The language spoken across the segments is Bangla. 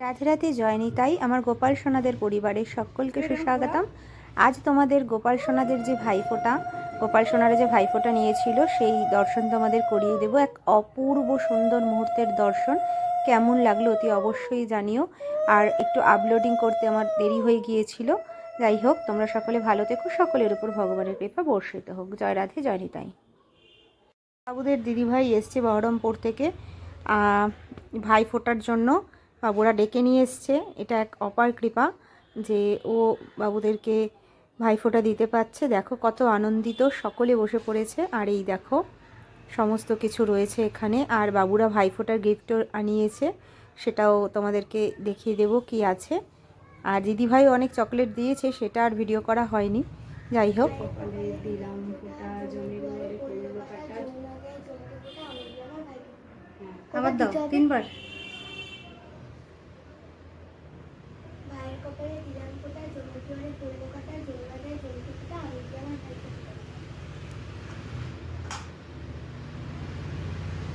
রাধে রাধে জয়নি তাই আমার গোপাল সোনাদের পরিবারের সকলকে সুস্বাগতম। আজ তোমাদের গোপাল সোনাদের যে ভাইফোঁটা গোপাল সোনারা যে ভাইফোঁটা নিয়েছিল সেই দর্শন তোমাদের করিয়ে দেব। এক অপূর্ব সুন্দর মুহূর্তের দর্শন। কেমন লাগল অতি অবশ্যই জানিও। আর একটু আপলোডিং করতে আমার দেরি হয়ে গিয়েছিল। যাই হোক তোমরা সকলে ভালো থেকো। সকলের উপর ভগবানের কৃপা বর্ষিত হোক। জয় রাধে জয় নিতাই। বাবুদের দিদিভাই এসছে বহরমপুর থেকে আহ, ভাই ফোটার জন্য। বাবুরা ডেকে নিয়ে এসছে। এটা এক অপার কৃপা যে ও বাবুদেরকে ভাইফোঁটা দিতে পারছে। দেখো কত আনন্দিত, সকলে বসে পড়েছে। আর এই দেখো, সমস্ত কিছু রয়েছে এখানে। আর বাবুরা ভাইফোঁটার গিফটও আনিয়েছে। সেটাও তোমাদেরকে দেখিয়ে দেব কি আছে। আর দিদিভাই অনেক চকলেট দিয়েছে, সেটা আর ভিডিও করা হয়নি। যাই হোক। আবার দাও, তিনবার। কপালে দিলাম ফোঁটা জমি জোরে পড়ল কাটা জোড়া দেয় জমকে ফোঁটা আমি কি আমার ভাইকে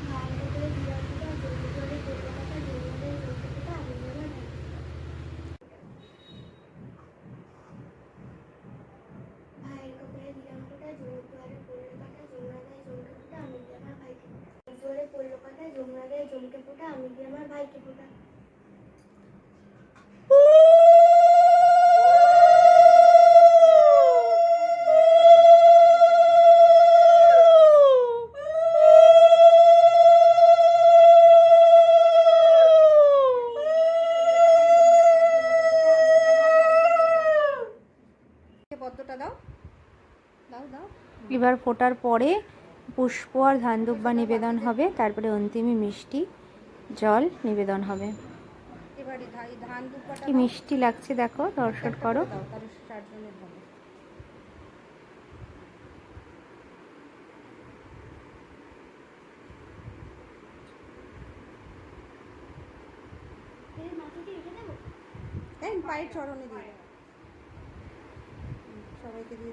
ভাইয়ের কপালে দিলাম ফোঁটা জমি জোরে পড়ল কাটা জোড়া দেয় জমকে ফোঁটা আমি কি আমার ভাইকে জোরে পড়ল কাটা জোড়া দেয় জমকে ফোঁটা আমি এবার ফোটার পরে পুষ্প আর ধান দুব্বা নিবেদন হবে, তারপরে অন্তিমে মিষ্টি জল নিবেদন হবে। কি মিষ্টি লাগছে দেখো, দর্শন করো। পায়ের চরণে দিয়ে সবাইকে দিয়ে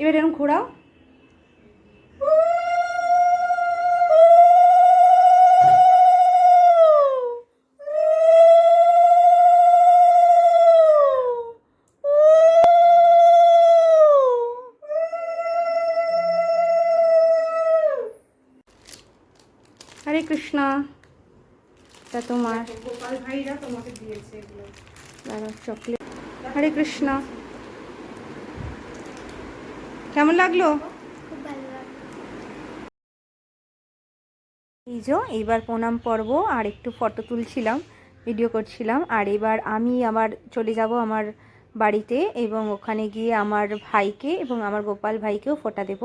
এবার এরকম ঘোরাও। হরে কৃষ্ণ তা তোমার। গোপাল ভাইরা তোমাকে দিয়েছে এগুলো। চকলেট হরে কৃষ্ণ। কেমন লাগল? খুব এই যে এইবার প্রণাম পর্ব আর একটু ফটো তুলছিলাম ভিডিও করছিলাম আর এবার আমি আবার চলে যাব আমার বাড়িতে এবং ওখানে গিয়ে আমার ভাইকে এবং আমার গোপাল ভাইকেও ফোটা দেব।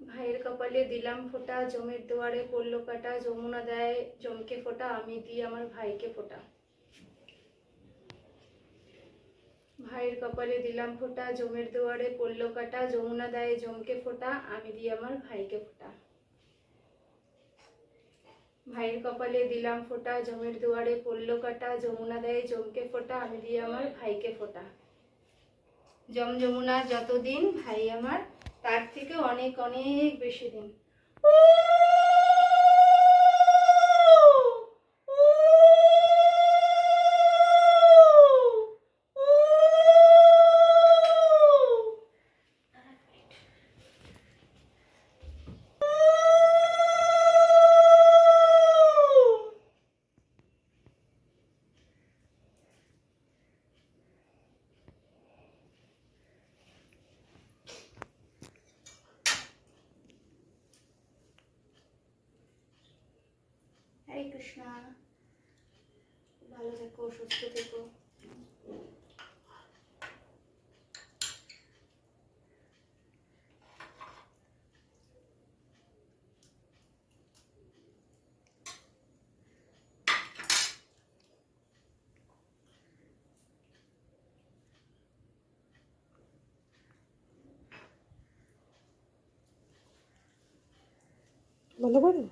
ভাইয়ের কপালে দিলাম ফোঁটা জমির দুয়ারে পড়ল কাটা যমুনা দেয় জমকে ফোটা আমি দিই আমার ভাইকে ফোঁটা। ভাইয়ের কপালে দিলাম ফোঁটা, জমির দুয়ারে পড়ল কাটা, যমুনা দেয় জমকে ফোঁটা, আমি দিই আমার ভাইকে ফোঁটা। ভাইয়ের কপালে দিলাম ফোঁটা, জমির দুয়ারে পড়ল কাটা, যমুনা দেয় জমকে ফোঁটা, আমি দিই আমার ভাইকে ফোঁটা। জম যমুনা যতদিন ভাই আমার, তার থেকে অনেক অনেক বেশি দিন। হরে কৃষ্ণা ভালো থেকো সুস্থ থেকো বন্ধ করে?